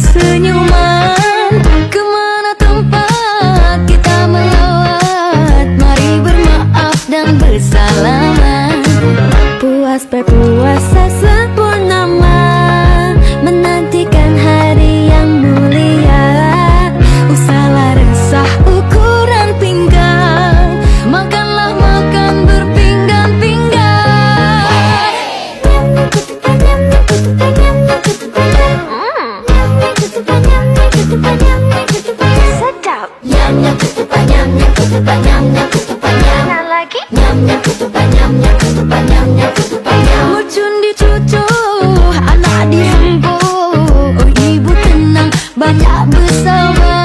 Senyuman Ke mana tempat kita melawat? Mari bermaaf dan bersalaman. Puas berpuasa Banyak bersama.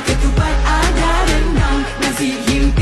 bakit upad agarin ng nasihim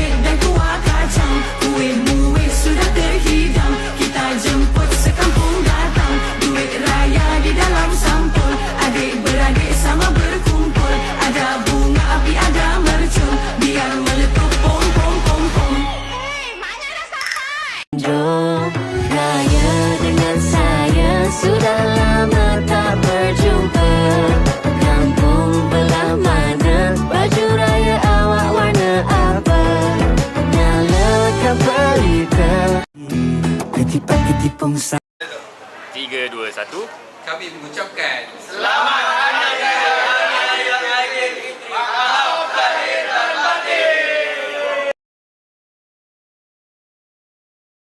Tiga, dua, satu. Kami mengucapkan Selamat Hari Raya